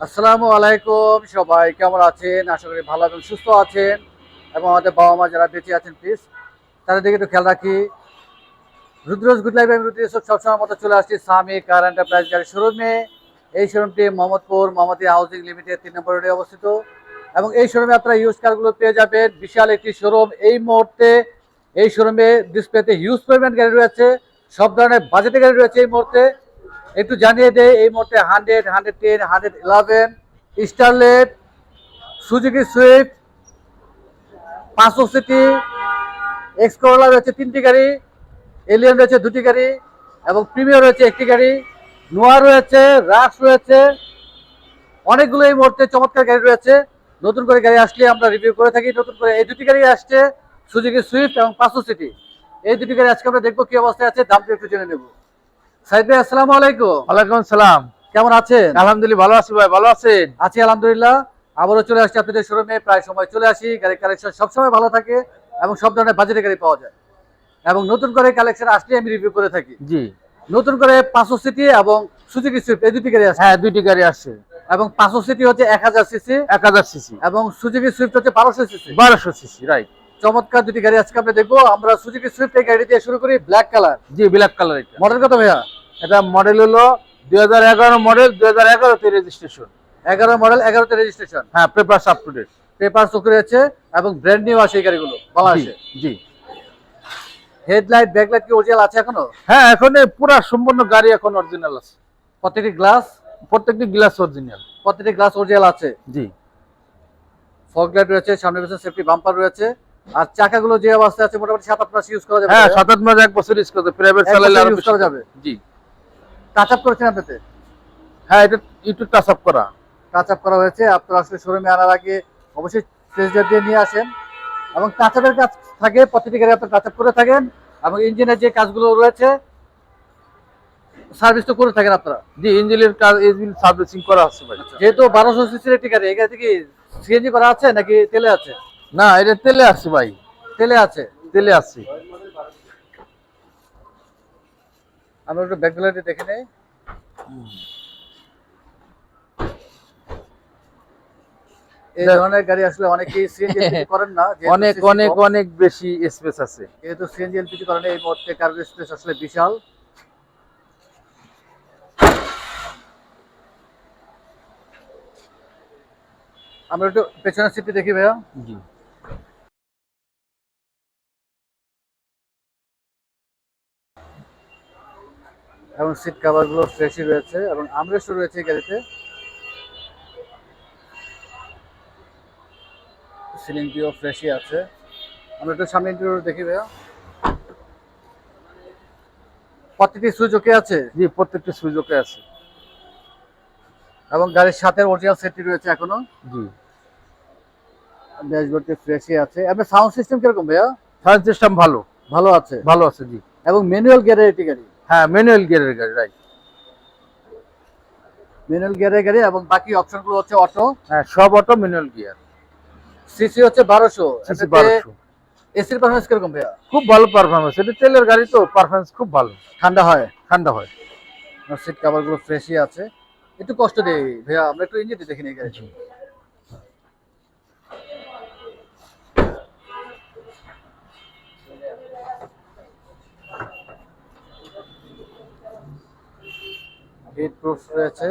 আসসালামু আলাইকুম, সবাই কেমন আছেন? আশা করি ভালো এবং সুস্থ আছেন। এবং আমাদের বাবা মা যারা বেঁচে আছেন প্লিজ তাদের দিকে একটু খেয়াল রাখি। রুদ্রজ গুড লাইফ আমি রুদ্র সবসময় মতো চলে আসছি স্বামী কার এন্টারপ্রাইজ গাড়ি শোরুমে এই শোরুমটি মোহাম্মদপুর মোহাম্মদী হাউজিং লিমিটেড তিন নম্বর রোডে অবস্থিত। এবং এই শোরুমে আপনারা ইউজ কারগুলো পেয়ে যাবেন। বিশাল একটি শোরুম এই মুহূর্তে। এই শোরুমে ডিসপ্লেতে হিউজ পরিমাণ গাড়ি রয়েছে। সব ধরনের বাজেটের গাড়ি রয়েছে এই মুহূর্তে। একটু জানিয়ে দেয় এই মুহূর্তে hundred hundred ten, hundred eleven, Starlet, Suzuki Swift পাঁচশো সিটি এক্স করোলা রয়েছে তিনটি গাড়ি, এলিয়ন রয়েছে দুটি গাড়ি, এবং প্রিমিয়ার রয়েছে একটি গাড়ি, নোয়া রয়েছে রাস রয়েছে, অনেকগুলো এই মুহূর্তে চমৎকার গাড়ি রয়েছে। নতুন করে গাড়ি আসলে আমরা রিভিউ করে থাকি, নতুন করে এই দুটি গাড়ি আসছে, সুজুকি সুইফট এবং পাঁচশো সিটি এই দুটি গাড়ি আজকে আমরা দেখব কি অবস্থায় আছে, দামটা একটু জেনে নেব। সাইদ ভাই আসসালামু আলাইকুম। ওয়ালাইকুম সালাম কেমন আছেন? আলহামদুলিল্লাহ ভালো আছি ভাই ভালো আছেন? আছি আলহামদুলিল্লাহ। আবারও চলে আসছি আপনাদের শোরুমে প্রায় সময় চলে আসি। গাড়ির কালেকশন সবসময় ভালো থাকে এবং সব ধরনের বাজেটের গাড়ি পাওয়া যায়। এবং নতুন করে কালেকশন আসলে আমি রিভিউ করে থাকি। জি। নতুন করে পাঁচশো সিটি এবং সুজুকি সুইফট এই দুটি গাড়ি আছে হ্যাঁ দুইটি গাড়ি আসছে। এবং পাঁচশো সিটি হচ্ছে এক হাজার সিসি। এক হাজার সিসি। এবং সুজুকি সুইফট হচ্ছে বারোশো সিসি। বারোশো সিসি রাইট চমৎকার দুটি গাড়ি আজকে আমরা দেখব। আমরা সুজুকি সুইফট এই গাড়ি দিয়ে শুরু করি ব্ল্যাক কালার জি ব্ল্যাক কালার মডেল কত ভাইয়া? এটা মডেল হলো দুই হাজার এগারো মডেল দুই হাজার এগারোতে রেজিস্ট্রেশন এগারো মডেল এগারোতে রেজিস্ট্রেশন হ্যাঁ paper up to date paper চোখে রয়েছে এবং ব্র্যান্ড নিউ আসে এই গাড়িগুলো বাংলাদেশে জি হেডলাইট ব্যাকলাইট কি অরিজিনাল আছে এখনও? হ্যাঁ এখন পুরা সম্পূর্ণ গাড়ি এখন অরিজিনাল আছে। প্রত্যেকটি গ্লাস প্রত্যেকটি গ্লাস অরিজিনাল প্রত্যেকটি গ্লাস অরিজিনাল আছে। জি। ফগ লাইট রয়েছে সামনে পেছনে সেফটি বাম্পার রয়েছে। আর চাকাগুলো যে অবস্থায় আছে মোটামুটি সাত আট মাস ইউজ করা যাবে। হ্যাঁ সাত আট মাস এক বছর ইউজ করতে প্রাইভেট চালালে আরও বেশি। করা যাবে। জি। টাচ আপ করেছেন আপনাতে হ্যাঁ এটা একটু টাচ আপ করা। টাচ আপ করা হয়েছে। আপনারা আসলে শোরুমে আনার আগে অবশ্যই দিয়ে নিয়ে আসেন। এবং টাচ আপের কাজ থাকে প্রতিটি গাড়ি আপনার টাচ আপ করে থাকেন। এবং ইঞ্জিনের যে কাজগুলো রয়েছে সার্ভিস তো করে থাকেন আপনারা। জি ইঞ্জিনের কাজ ইঞ্জিন সার্ভিসিং করা আছে ভাই। যেহেতু বারোশো সিসির একটি গাড়ি এই গাড়িতে কি সিএনজি করা আছে নাকি তেলে আছে? না এটা তেলে আসছে ভাই। তেলে আছে? তেলে আসছে আমরা একটু ব্যাকগ্রাউন্ডে দেখে নেই। এই ধরনের গাড়ি আসলে অনেকেই সিএনজি করেন না অনেক অনেক অনেক বেশি স্পেস আছে। যেহেতু সিএনজি এলপিজি করেন এই মুহূর্তে কার্গো স্পেস আসলে বিশাল। আমরা একটু পেছনের সিটটি দেখি ভাইয়া। জি। এবং সিট কাভারগুলো ফ্রেশই রয়েছে এবং আমরেস্টও রয়েছে এই গাড়িতে। সিলিংটিও ফ্রেশই আছে। আমরা একটু সামনে ইন্টারভিউ দেখি ভাইয়া। সুইচ ওকে আছে? জি প্রত্যেকটা সুযোগে আছে। এবং গাড়ির সাথে অরিজিনাল সেটটি রয়েছে এখনও? জি। ড্যাশবোর্ডটি ফ্রেশই আছে। আপনার সাউন্ড সিস্টেম কীরকম ভাইয়া? সাউন্ড সিস্টেম ভালো। ভালো আছে? ভালো আছে জি। এবং ম্যানুয়াল গিয়ারের একটি গাড়ি? হ্যাঁ ম্যানুয়াল গিয়ারের গাড়ি রাইট ম্যানুয়াল গিয়ারের গাড়ি এবং বাকি অপশনগুলো হচ্ছে অটো হ্যাঁ সব অটো ম্যানুয়াল গিয়ার সিসি হচ্ছে বারোশো। সিসি বারোশো। এসির পারফরমেন্স কীরকম ভাইয়া? খুব ভালো পারফরমেন্স এটা তেলের গাড়ি তো পারফরমেন্স খুব ভালো। ঠান্ডা হয়? ঠান্ডা হয়। সিট কাভারগুলো ফ্রেশই আছে। একটু কষ্ট দেই ভাইয়া আমরা একটু ইঞ্জিনটি দেখি নিই গাড়ি হিট প্রুফ রয়েছে।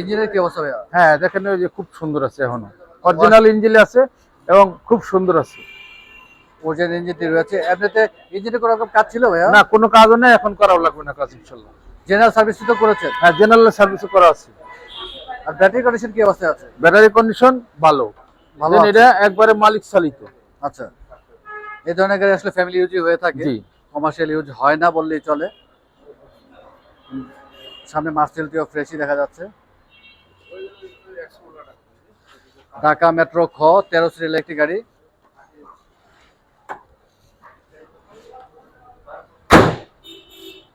ইঞ্জিনের কি অবস্থা ভাইয়া? হ্যাঁ দেখেন ওই যে খুব সুন্দর আছে এখনও। অরিজিনাল ইঞ্জিন আছে এবং খুব সুন্দর আছে। ওজেন ইঞ্জিনটি রয়েছে। এমনিতে ইঞ্জিনে কোনো রকম কাজ ছিল ভাইয়া? না কোনো কাজও নেই এখন করাও লাগবে না কাজ ইনশাল্লাহ। জেনারেল সার্ভিস তো করেছেন? হ্যাঁ জেনারেল সার্ভিস করা আছে। আর ব্যাটারি কন্ডিশন কি অবস্থায় আছে? ব্যাটারি কন্ডিশন ভালো। ভালো এটা একবারে মালিক চালিত। আচ্ছা। এই ধরনের গাড়ি আসলে ফ্যামিলি ইউজই হয়ে থাকে। জি। কমার্শিয়াল ইউজ হয় না বললেই চলে। সামনে মার্সেলটিও ফ্রেশই দেখা যাচ্ছে। ঢাকা মেট্রো খ তেরো সিরিয়াল একটি গাড়ি।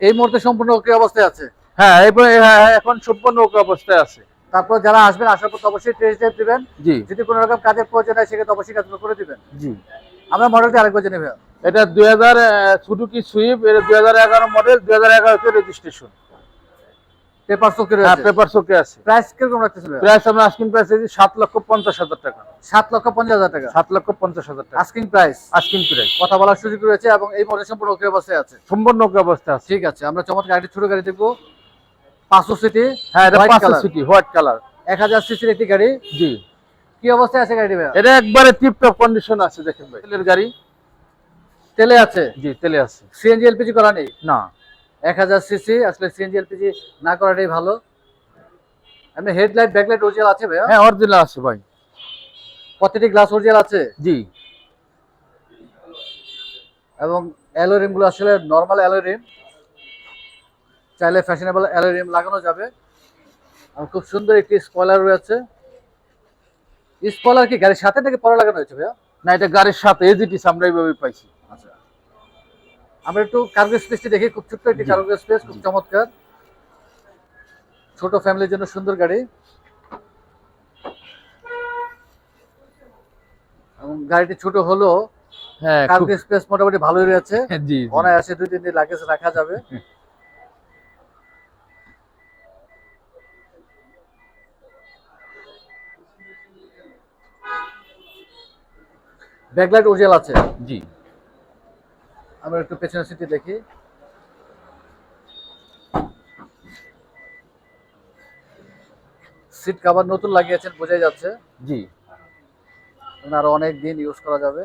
এই মুহূর্তে সম্পূর্ণ ওকে অবস্থায় আছে? হ্যাঁ হ্যাঁ, হ্যাঁ, এখন সম্পূর্ণ ওকে অবস্থায় আছে। তারপর যারা আসবেন আসার পর অবশ্যই টেস্ট ড্রাইভ দিবেন। জি। যদি কোনো রকম কাজের প্রয়োজন হয় সেক্ষেত্রে অবশ্যই কাজগুলো করে দিবেন। জি। আমরা মডেলটি আরেকবার জেনে ভাইয়া এটা দুই হাজার সুজুকি সুইফট এটা দুই হাজার এগারো মডেল দুই হাজার এগারোতে রেজিস্ট্রেশন পেপার চোখে হ্যাঁ পেপার শোকে আছে। প্রাইস কীরকম রাখতেছেন প্রাইস আমরা আস্কিং প্রাইস দিচ্ছি সাত লক্ষ পঞ্চাশ হাজার টাকা। সাত লক্ষ পঞ্চাশ হাজার টাকা? সাত লক্ষ পঞ্চাশ হাজার টাকা। আস্কিং প্রাইস আস্কিং প্রাইস কথা বলার সুযোগ রয়েছে এবং এই মডেল সম্পূর্ণ ওকে অবস্থায় আছে। সম্পূর্ণ ওকে অবস্থা আছে। ঠিক আছে আমরা চমৎকার গাড়ি ছোট গাড়ি দেখব। পাঁচশো সিটি হ্যাঁ এটা পাঁচশো সিটি হোয়াইট কালার এক হাজার সিসির একটি গাড়ি। জি। কি অবস্থায় আছে ভাইয়া? এটা একবারে টিপটপ কন্ডিশন আছে দেখেন ভাই। গাড়ি। তেলে আছে? জি তেলে আছে। সিএনজি এলপিজি করা নেই? না। এক হাজার সিসি আসলে সিএনজি এলপিজি না করাটাই ভালো। এমনি হেডলাইট ব্যাকলাইট অরিজিনাল আছে ভাইয়া? হ্যাঁ অরিজিনাল আছে ভাই। প্রতিটি গ্লাস অরিজিনাল আছে? জি। এবং অ্যালো রিমগুলো আসলে নর্মাল অ্যালো রিম চাইলে ফ্যাশনেবল অ্যালো রিম লাগানো যাবে। আর খুব সুন্দর একটি স্পয়লার রয়েছে। স্পয়লার কি গাড়ির সাথে নাকি পরে লাগানো হয়েছে ভাইয়া? না এটা গাড়ির সাথে এজিটি আমরা এইভাবে পাইছি। আমরা একটু কার্গো স্পেসটি দেখি খুব ছোট্ট একটি। কার্গো স্পেস খুব চমৎকার। ছোট ফ্যামিলির জন্য সুন্দর গাড়ি। এবং গাড়িটি ছোট হলো হ্যাঁ কার্গো স্পেস মোটামুটি ভালোই রয়েছে। জি। অনায়াসে দুই তিন দিন লাগেজ রাখা যাবে। ব্যাকলাইট উজ্জ্বল আছে। জি। আমরা একটু পেছনের সিটি দেখি। সিট কভার নতুন লাগিয়েছেন বোঝাই যাচ্ছে। জি। আরও অনেক দিন ইউজ করা যাবে।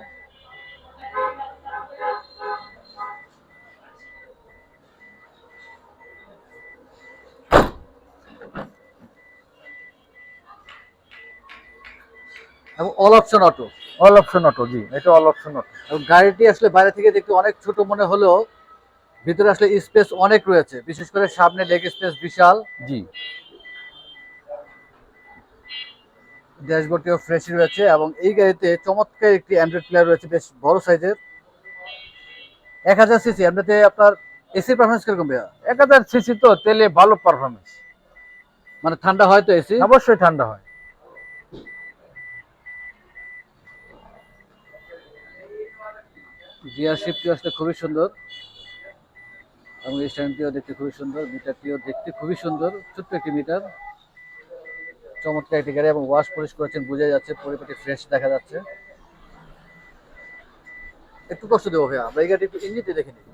এবং all option auto all option auto জি এটা অল অপশন অটো এবং গাড়িটি আসলে বাইরে থেকে দেখতে অনেক ছোট মনে হলেও ভিতরে আসলে স্পেস অনেক রয়েছে। বিশেষ করে সামনে লেগ স্পেস বিশাল। জি। ড্যাশবোর্ডটিও ফ্রেশই রয়েছে এবং এই গাড়িতে চমৎকার একটি অ্যান্ড্রয়েড প্লেয়ার রয়েছে বেশ বড় সাইজের এক হাজার সিসি এমনিতে আপনার এসির পারফরমেন্স কীরকম ভাইয়া? এক হাজার সিসি তো তেলে ভালো পারফরমেন্স মানে ঠান্ডা হয় তো এসি অবশ্যই ঠান্ডা হয়। গিয়ার শিফটি আসলে খুবই সুন্দর। এবং স্ট্যান্ডটিও দেখতে খুবই সুন্দর মিটারটিও দেখতে খুবই সুন্দর, ছোট্ট একটি মিটার। চমৎকার একটি গাড়ি এবং ওয়াশ পলিশ করেছেন বোঝা যাচ্ছে পরিপাটি ফ্রেশ দেখা যাচ্ছে। একটু কষ্ট দেবো ভাইয়া, আমরা এই গাড়ি একটু ইঞ্জিনটি দেখে নিই।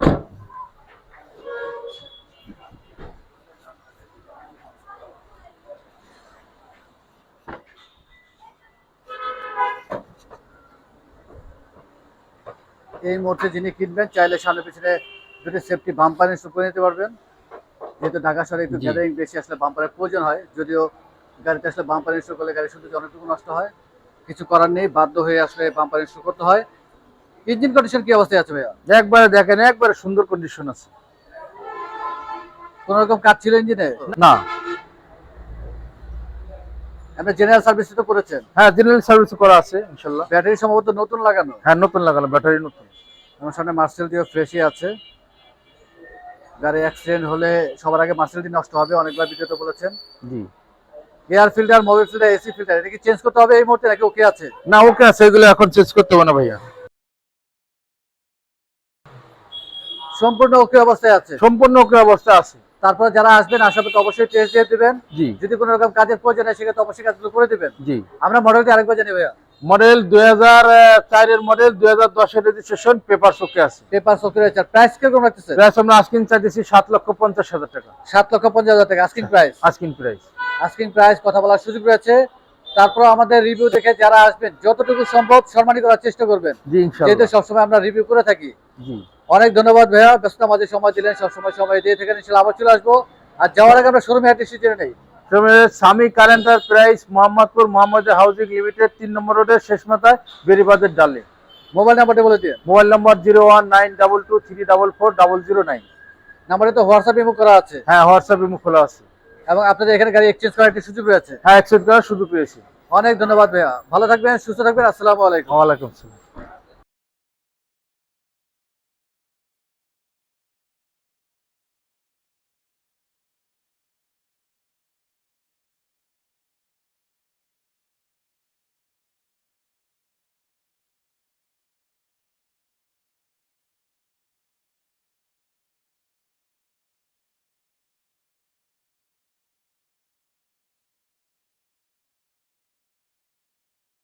এই মুহূর্তে যিনি কিনবেন চাইলে সামনে পিছনে দুটি সেফটি বাম্পার ইনস্টল করে নিতে পারবেন। যেহেতু ঢাকা শহরে একটু গ্যাদারিং বেশি আসলে বাম্পারের প্রয়োজন হয় যদিও গাড়িতে আসলে বাম্পার ইনস্টল করলে গাড়ি শুধু অনেকটুকু নষ্ট হয়। কিছু করার নেই বাধ্য হয়ে আসলে বাম্পার ইনস্টল করতে হয়। ইঞ্জিন কন্ডিশন কি অবস্থায় আছে ভাইয়া? একবারে দেখেন একবারে সুন্দর কন্ডিশন আছে। কোন রকম কাজ ছিল ইঞ্জিনে না। আপনি জেনারেল সার্ভিস তো করেছেন। হ্যাঁ জেনারেল সার্ভিস করা আছে ইনশাল্লাহ। ব্যাটারি সম্ভবত নতুন লাগানো? হ্যাঁ নতুন লাগানো ব্যাটারি নতুন। আমার সামনে মার্সেল দিয়েও ফ্রেশই আছে। গাড়ি অ্যাক্সিডেন্ট হলে সবার আগে নষ্ট হবে অনেকবার ভিডিওতে বলেছেন। জি। Air filter mobile filter AC filter এটা কি চেঞ্জ করতে হবে এই মুহূর্তে নাকি ওকে আছে? না ওকে আছে এগুলো এখন চেঞ্জ করতে হবে না ভাইয়া। সম্পূর্ণ ওকে অবস্থায় আছে? সম্পূর্ণ ওকে অবস্থা আছে। তারপর যারা আসবেন অবশ্যই টেস্ট দিয়ে দিবেন। জি। যদি কোনো রকম কাজের প্রয়োজন হয় সেক্ষেত্রে অবশ্যই কাজগুলো করে দিবেন। জি। আমরা মডেলটি আরেকবার জানি ভাইয়া। মডেল দুই হাজার চারের মডেল দুই হাজার দশের রেজিস্ট্রেশন পেপার ওকে আছে। পেপার সফট রয়েছে প্রাইস কীরকম রাখতেছে? প্রাইস আমরা আস্কিং চাইতেছি সাত লক্ষ পঞ্চাশ হাজার টাকা। সাত লক্ষ পঞ্চাশ হাজার টাকা asking price asking price asking price কথা বলার সুযোগ রয়েছে। তারপর আমাদের রিভিউ দেখে যারা আসবেন যতটুকু সম্ভব সম্মানী করার চেষ্টা করবেন। যেহেতু সবসময় আমরা রিভিউ করে থাকি। জি। অনেক ধন্যবাদ ভাইয়া। ব্যস্ত মাঝে সময় দিলেন সবসময় সময় দিয়ে থেকে ইনশাল্লাহ আবার চলে আসব। আর যাওয়ার আগে আমরা শোরুমে একটা জেনে নেই। স্বামী কারেন্টার price Mohammadpur Mohammad housing limited তিন নম্বর রোডের শেষ মাথায় বেরিবাজার ডালে। মোবাইল নাম্বারটা বলে দিন। Mobile number zero one nine double two three double four double zero nine. নাম্বারে তো হোয়াটসঅ্যাপ ইমো করা আছে। হ্যাঁ হোয়াটসঅ্যাপ ইমো খোলা আছে। এবং আপনাদের এখানে গাড়ি এক্সচেঞ্জ করার একটি সুযোগ রয়েছে। হ্যাঁ অ্যাকসেপ্ট করার সুযোগ পেয়েছি। অনেক ধন্যবাদ ভাইয়া। ভালো থাকবেন সুস্থ থাকবেন আসসালামু আলাইকুম। ওয়ালাইকুম আসসালাম।